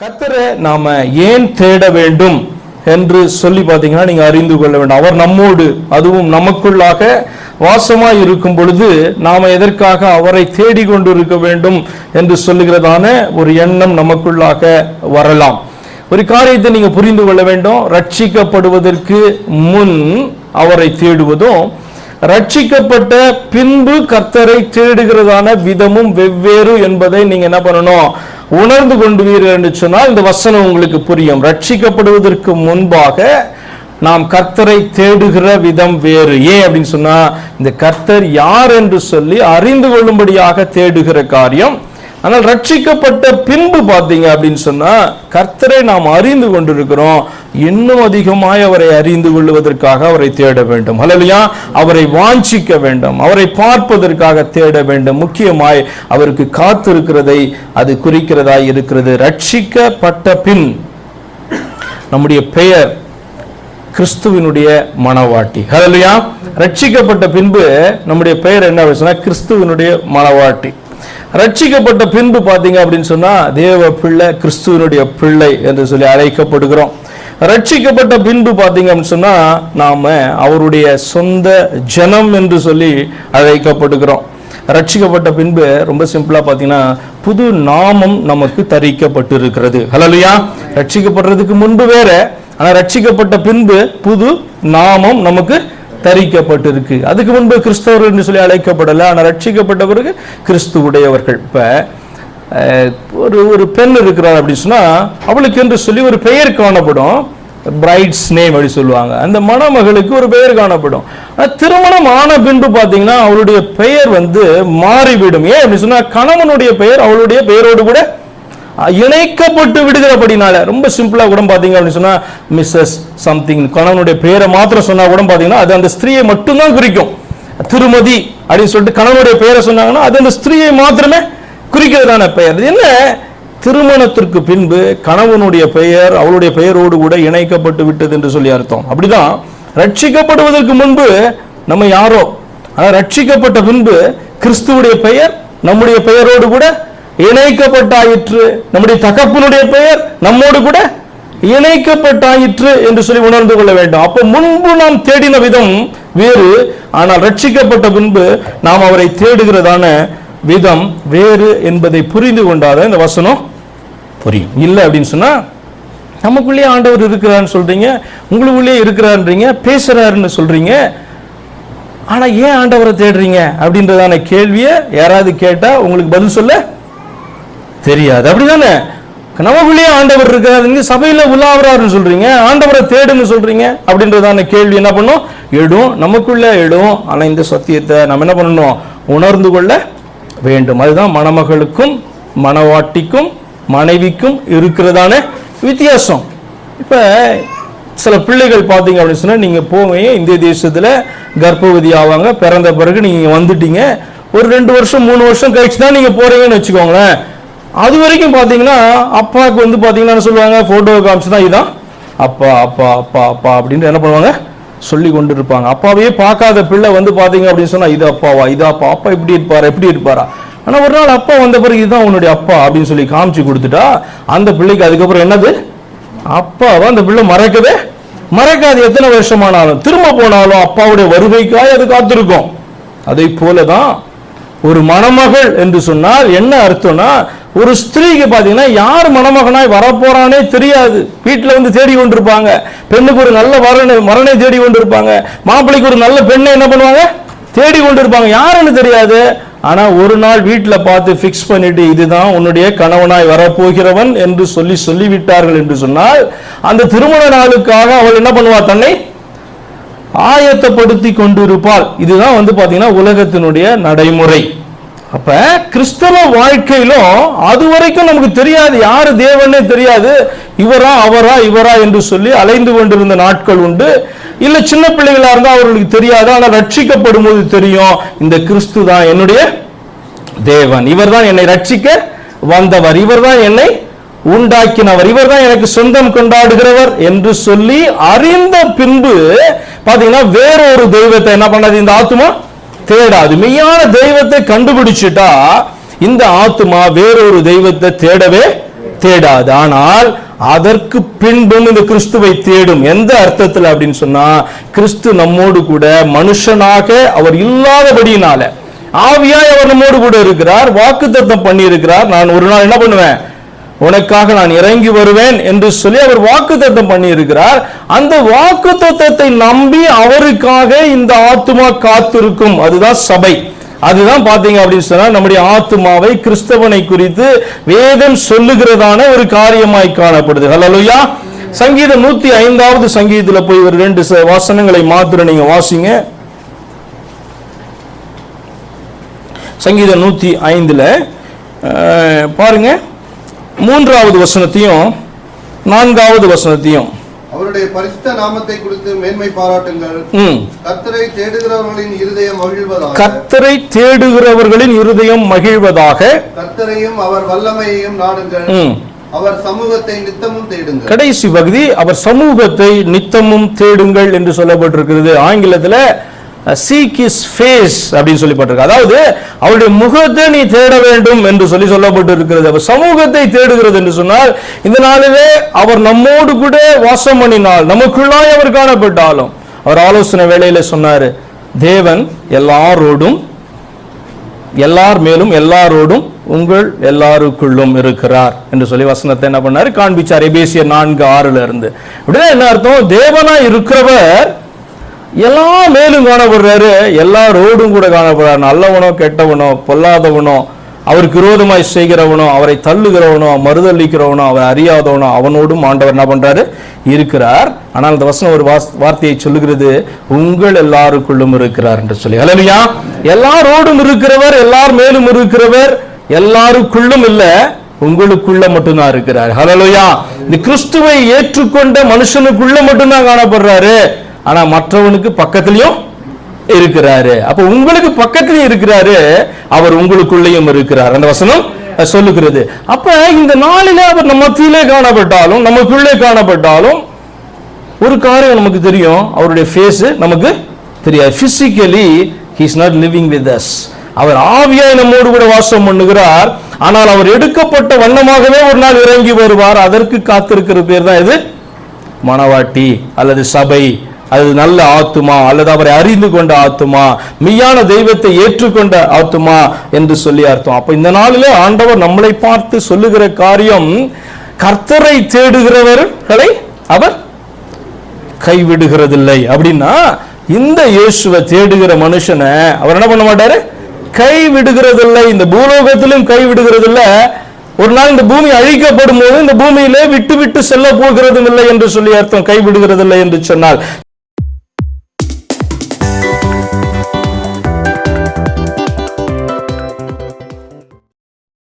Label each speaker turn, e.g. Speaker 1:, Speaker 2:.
Speaker 1: கத்தரை நாம ஏன் தேட வேண்டும் என்று சொல்லி பார்த்தீங்கன்னா நீங்க அறிந்து கொள்ள வேண்டும். அவர் நம்மோடு அதுவும் நமக்குள்ளாக வாசமாய் இருக்கும் பொழுது நாம எதற்காக அவரை தேடிக்கொண்டு இருக்க வேண்டும் என்று சொல்லுகிறதான ஒரு எண்ணம் நமக்குள்ளாக வரலாம். ஒரு காரியத்தை நீங்க புரிந்து கொள்ள வேண்டும். ரட்சிக்கப்படுவதற்கு முன் அவரை தேடுவதும் ரட்சிக்கப்பட்ட பின்பு கர்த்தரை தேடுகிறதான விதமும் வெவ்வேறு என்பதை நீங்க என்ன பண்ணணும்? உணர்ந்து கொண்டுவீர்கள் என்று சொன்னால் இந்த வசனம் உங்களுக்கு புரியும். ரட்சிக்கப்படுவதற்கு முன்பாக நாம் கர்த்தரை தேடுகிற விதம் வேறு. ஏன் அப்படின்னு சொன்னா இந்த கர்த்தர் யார் என்று சொல்லி அறிந்து கொள்ளும்படியாக தேடுகிற காரியம் ஆனால் ரட்சிக்கப்பட்ட பின்பு பார்த்தீங்க அப்படின்னு சொன்னா கர்த்தரை நாம் அறிந்து கொண்டிருக்கிறோம். இன்னும் அதிகமாய் அவரை அறிந்து கொள்வதற்காக அவரை தேட வேண்டும். ஹalleluya. அவரை வாஞ்சிக்க வேண்டும். அவரை பார்ப்பதற்காக தேட வேண்டும். முக்கியமாய் அவருக்கு காத்திருக்கிறதை அது குறிக்கிறதாய் இருக்கிறது. ரட்சிக்கப்பட்ட பின் நம்முடைய பெயர் கிறிஸ்துவினுடைய மனவாட்டி. ஹalleluya. ரட்சிக்கப்பட்ட பின்பு நம்முடைய பெயர் என்ன சொன்னா கிறிஸ்துவினுடைய மனவாட்டி. ரட்சிக்கப்பட்ட பின்பு பார்த்தீங்க அப்படின்னு சொன்னால் தேவ பிள்ளை கிறிஸ்துவனுடைய பிள்ளை என்று சொல்லி அழைக்கப்படுகிறோம். ரட்சிக்கப்பட்ட பின்பு பார்த்தீங்க அப்படின்னு சொன்னால் நாம் அவருடைய சொந்த ஜனம் என்று சொல்லி அழைக்கப்படுகிறோம். ரட்சிக்கப்பட்ட பின்பு ரொம்ப சிம்பிளாக பார்த்தீங்கன்னா புது நாமம் நமக்கு தரிக்கப்பட்டிருக்கிறது. ஹலோலியா ரட்சிக்கப்படுறதுக்கு முன்பு வேற ஆனால் ரட்சிக்கப்பட்ட பின்பு புது நாமம் நமக்கு தரிக்கப்பட்டிருக்கு. அதுக்கு முன்பு கிறிஸ்தவர்கள் என்று சொல்லி அழைக்கப்படலை ஆனால் ரட்சிக்கப்பட்ட பிறகு கிறிஸ்துவுடையவர்கள். உடையவர்கள் இப்போ ஒரு ஒரு பெண் இருக்கிறார் அப்படின்னு சொன்னால் அவளுக்கு என்று சொல்லி ஒரு பெயர் காணப்படும். பிரைட்ஸ் நேம் அப்படி சொல்லுவாங்க. அந்த மணமகளுக்கு ஒரு பெயர் காணப்படும். ஆனால் திருமணம் ஆன பின்பு பார்த்தீங்கன்னா அவளுடைய பெயர் வந்து மாறிவிடும். ஏன் அப்படின்னு சொன்னால் கணவனுடைய பெயர் அவளுடைய பெயரோடு கூட இணைக்கப்பட்டு விடுகிறபடினால ரொம்ப சிம்பிளாக கூட பார்த்தீங்க அப்படின்னு சொன்னால் மிஸ்ஸஸ் சம்திங் கணவனுடைய பெயரை மாத்திரம் சொன்னால் கூட பார்த்தீங்கன்னா அது அந்த ஸ்திரீயை மட்டும்தான் குறிக்கும். திருமதி அப்படின்னு சொல்லிட்டு கணவனுடைய பெயரை சொன்னாங்கன்னா அது அந்த ஸ்திரீயை மாத்திரமே குறிக்கிறதான பெயர். என்ன? திருமணத்திற்கு பின்பு கணவனுடைய பெயர் அவளுடைய பெயரோடு கூட இணைக்கப்பட்டு விட்டது என்று சொல்லி அர்த்தம். அப்படிதான் ரட்சிக்கப்படுவதற்கு முன்பு நம்ம யாரோ? ஆனால் ரட்சிக்கப்பட்ட பின்பு கிறிஸ்துவுடைய பெயர் நம்முடைய பெயரோடு கூட இணைக்கப்பட்டாயிற்று. நம்முடைய தகப்பனுடைய பெயர் நம்மோடு கூட இணைக்கப்பட்டாயிற்று என்று சொல்லி உணர்ந்து கொள்ள வேண்டும். அப்ப முன்பு நாம் தேடின விதம் வேறு. ஆனால் ரட்சிக்கப்பட்ட பின்பு நாம் அவரை தேடுகிறதான விதம் வேறு என்பதை புரிந்து கொண்டாதான் இந்த வசனம் புரியும். இல்லை அப்படின்னு சொன்னா நமக்குள்ளேயே ஆண்டவர் இருக்கிறான்னு சொல்றீங்க உங்களுக்குள்ளேயே இருக்கிறான்றீங்க பேசுறாருன்னு சொல்றீங்க. ஆனா ஏன் ஆண்டவரை தேடுறீங்க? அப்படின்றதான கேள்வியை யாராவது கேட்டா உங்களுக்கு பதில் சொல்ல தெரியாது. அப்படிதானே? நமக்குள்ளேயே ஆண்டவர் இருக்கிறார். நீங்க சபையில உலாவறாருன்னு சொல்றீங்க. ஆண்டவரை தேடுன்னு சொல்றீங்க. அப்படின்றதான கேள்வி என்ன பண்ணும்? எழும். நமக்குள்ள எழும். ஆனா இந்த சத்தியத்தை நம்ம என்ன பண்ணணும்? உணர்ந்து கொள்ள வேண்டும். அதுதான் மணமகளுக்கும் மணவாட்டிக்கும் மனைவிக்கும் இருக்கிறதான வித்தியாசம். இப்ப சில பிள்ளைகள் பார்த்தீங்க அப்படின்னு சொன்னா நீங்க போவீங்க இந்திய தேசத்துல கர்ப்பவதி ஆவாங்க? பிறந்த பிறகு நீங்க வந்துட்டீங்க. ஒரு ரெண்டு வருஷம் மூணு வருஷம் கழிச்சு தான் நீங்க போறீங்கன்னு வச்சுக்கோங்களேன். அது வரைக்கும் பார்த்தீங்கன்னா அப்பாவுக்கு வந்து பார்த்தீங்கன்னா என்ன சொல்லுவாங்க? ஃபோட்டோ காமிச்சு தான் இதுதான் அப்பா அப்பா அப்பா அப்பா அப்படின்னு என்ன பண்ணுவாங்க? சொல்லி கொண்டு இருப்பாங்க அப்பாவையே பார்க்காத பிள்ளை வந்து பார்த்தீங்க அப்படின்னு சொன்னால் இது அப்பாவா? இது அப்பா? அப்பா இப்படி இருப்பாரா? எப்படி இருப்பாரா? ஆனால் ஒரு நாள் அப்பா வந்த பிறகு இதுதான் உன்னுடைய அப்பா அப்படின்னு சொல்லி காமிச்சு கொடுத்துட்டா அந்த பிள்ளைக்கு அதுக்கப்புறம் என்னது? அப்பாவை அந்த பிள்ளை மறக்கவே மறக்காது. எத்தனை வருஷமானாலும். திரும்ப போனாலும் அப்பாவுடைய வருகைக்காய் அது காத்திருக்கும். அதை போலதான் ஒரு மணமகள் என்று சொன்னால் என்ன அர்த்தம்னா ஒரு ஸ்திரீக்கு பார்த்தீங்கன்னா யார் மணமகனாய் வரப்போறானே தெரியாது. வீட்டில் வந்து தேடி கொண்டிருப்பாங்க. பெண்ணுக்கு ஒரு நல்ல வரனை மரணை தேடி கொண்டிருப்பாங்க. மாப்பிள்ளைக்கு ஒரு நல்ல பெண்ணை என்ன பண்ணுவாங்க? தேடி கொண்டிருப்பாங்க. யாருன்னு தெரியாது. ஆனால் ஒரு நாள் வீட்டில் பார்த்து ஃபிக்ஸ் பண்ணிட்டு இதுதான் உன்னுடைய கணவனாய் வரப்போகிறவன் என்று சொல்லி சொல்லிவிட்டார்கள் என்று சொன்னால் அந்த திருமண நாளுக்காக அவள் என்ன பண்ணுவா? தன்னை ஆயத்தப்படுத்தி கொண்டிருப்பாள். இதுதான் வந்து பார்த்தீங்கன்னா உலகத்தினுடைய நடைமுறை. அப்ப கிறிஸ்தவ வாழ்க்கையிலும் அது வரைக்கும் நமக்கு தெரியாது. யாரு தேவனே தெரியாது. இவரா அவரா இவரா என்று சொல்லி அலைந்து கொண்டிருந்த நாட்கள் உண்டு. இல்ல சின்ன பிள்ளைகளா இருந்தா அவர்களுக்கு தெரியாது. ஆனா ரட்சிக்கப்படும் போது தெரியும் இந்த கிறிஸ்து தான் என்னுடைய தேவன். இவர்தான் என்னை ரட்சிக்க வந்தவர். இவர்தான் என்னை உண்டாக்கினவர். இவர்தான் எனக்கு சொந்தம் கொண்டாடுகிறவர் என்று சொல்லி அறிந்த பின்பு பாத்தீங்கன்னா வேறொரு தெய்வத்தை என்ன பண்ணாது இந்த ஆத்துமா தேடாது. மெய்யான தெய்வத்தை கண்டுபிடிச்சிட்டா இந்த ஆத்துமா வேறொரு தெய்வத்தை தேடவே தேடாது. ஆனால் அதற்கு பின்பும் இந்த கிறிஸ்துவை தேடும். எந்த அர்த்தத்தில் அப்படின்னு சொன்னா கிறிஸ்து நம்மோடு கூட மனுஷனாக அவர் இல்லாதபடியினால. ஆவியாய் அவர் நம்மோடு கூட இருக்கிறார். வாக்குத்தத்தம் பண்ணி இருக்கிறார் நான் ஒரு நாள் என்ன பண்ணுவேன்? உனக்காக நான் இறங்கி வருவேன் என்று சொல்லி அவர் வாக்குத்தத்தம் பண்ணி இருக்கிறார் அந்த வாக்குத்தத்தத்தை நம்பி அவருக்காக இந்த ஆத்துமா காத்திருக்கும். அதுதான் சபை. அதுதான் பாத்தீங்க அப்படின்னு சொன்னா நம்முடைய ஆத்துமாவை கிறிஸ்தவனை குறித்து வேதம் சொல்லுகிறதான ஒரு காரியமாய் காணப்படுது. ஹலோயா சங்கீதம் நூத்தி ஐந்தாவது சங்கீதத்துல போய் ஒரு ரெண்டு ச- வசனங்களை மாத்திரம் நீங்க வாசிங்க. சங்கீதம் நூத்தி ஐந்துல பாருங்க. மூன்றாவது வசனத்தையும் நான்காவது வசனத்தையும்.
Speaker 2: அவருடைய பரிசுத்த நாமத்தை குறித்து மேன்மை பாராட்டுங்கள்.
Speaker 1: ம்.
Speaker 2: கர்த்தரை தேடுகிறவர்களின் இருதயம் மகிழ்வதாக.
Speaker 1: கர்த்தரை தேடுகிறவர்களின் இருதயம் மகிழ்வதாக.
Speaker 2: கர்த்தரையும் அவர் வல்லமையையும் நாடுங்கள். அவர் சமூகத்தை நித்தமும் தேடுங்கள்.
Speaker 1: கடைசி பகுதி அவர் சமூகத்தை நித்தமும் தேடுங்கள் என்று சொல்லப்பட்டிருக்கிறது. ஆங்கிலத்தில் சீக் இஸ் ஃபேஸ் அப்படின்னு சொல்லப்பட்டிருக்கு. அதாவது அவருடைய முகத்தை நீ தேட வேண்டும் என்று சொல்லி சொல்லப்பட்டிருக்கிறது. அவர் சமூகத்தை தேடுகிறது என்று சொன்னால் இந்த நாளிலே அவர் நம்மோடு கூட வாசம் பண்ணினால் நமக்குள்ளாய் அவர் காணப்பட்டாலும் அவர் ஆலோசனை வேளையில சொன்னார் தேவன் எல்லாரோடும் எல்லார் மேலும் எல்லாரோடும் உங்கள் எல்லாருக்குள்ளும் இருக்கிறார் என்று சொல்லி வசனத்தை என்ன பண்ணாரு? காண்பிச்சார். எபேசிய நான்கு ஆறுல இருந்து. அப்படின்னா என்ன அர்த்தம்? தேவனா இருக்கிறவர் எல்லா மேலும் காணப்படுறாரு. எல்லா ரோடும் கூட காணப்படுறாரு. நல்லவனோ கெட்டவனோ பொல்லாதவனோ அவருக்கு விரோதமாய் செய்கிறவனோ அவரை தள்ளுகிறவனோ மறுதளிக்கிறவனோ அவர் அறியாதவனோ அவனோடும் ஆண்டவர் என்ன பண்றாரு? இருக்கிறார். ஆனால் அந்த வசனம் ஒரு வார்த்தையை சொல்லுகிறது. உங்கள் எல்லாருக்குள்ளும் இருக்கிறார் என்று சொல்லி. ஹalleluya. எல்லாரோடும் இருக்கிறவர் எல்லார் மேலும் இருக்கிறவர் எல்லாருக்குள்ளும் இல்லை உங்களுக்குள்ள மட்டும்தான் இருக்கிறார். ஹalleluya. இந்த கிறிஸ்துவை ஏற்றுக்கொண்ட மனுஷனுக்குள்ள மட்டும்தான் காணப்படுறாரு. ஆனால் மற்றவனுக்கு பக்கத்திலையும் இருக்கிறாரு. அப்போ உங்களுக்கு பக்கத்துல இருக்கிறாரு அவர் உங்களுக்குள்ளேயும் இருக்கிறார். அந்த வசனம் சொல்லுகிறது. அப்ப இந்த நாளில அவர் நம்ம மத்தியிலே காணப்பட்டாலும் நமக்குள்ளே காணப்பட்டாலும் ஒரு காரியம் நமக்கு தெரியும். அவருடைய ஃபேஸ் நமக்கு தெரியாது. Physically he's not living with us அவர் ஆவியாய் நம்மோடு கூட வாசம் பண்ணுகிறார். ஆனால் அவர் எடுக்கப்பட்ட வண்ணமாகவே ஒரு நாள் இறங்கி வருவார். அதற்கு காத்திருக்கிற பேர் தான் இது மணவாட்டி அல்லது சபை. அது நல்ல ஆத்துமா அல்லது அவரை அறிந்து கொண்ட ஆத்துமா? மெய்யான தெய்வத்தை ஏற்றுக்கொண்ட ஆத்துமா என்று சொல்லி அர்த்தம். அப்ப இந்த நாளிலே ஆண்டவர் நம்மளை பார்த்து சொல்லுகிற காரியம் கர்த்தரை தேடுகிறவர்களை அவர் கைவிடுகிறதில்லை. அப்படின்னா இந்த இயேசுவை தேடுகிற மனுஷனை அவர் என்ன பண்ண மாட்டாரு? கை விடுகிறதில்லை இந்த பூலோகத்திலும் கை விடுகிறதில்ல ஒரு நாள் இந்த பூமி அழிக்கப்படும் போது இந்த பூமியிலே விட்டு விட்டு செல்ல போகிறதும் இல்லை என்று சொல்லி அர்த்தம். கைவிடுகிறதில்லை என்று சொன்னால்